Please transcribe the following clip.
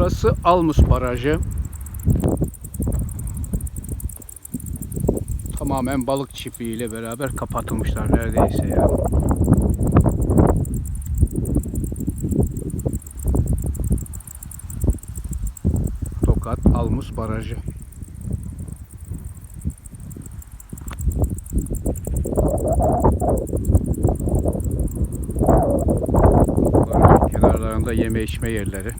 Burası Almus Barajı. Tamamen balık çiftliğiyle beraber kapatılmışlar neredeyse ya. Tokat Almus Barajı. Kenarlarında yeme içme yerleri.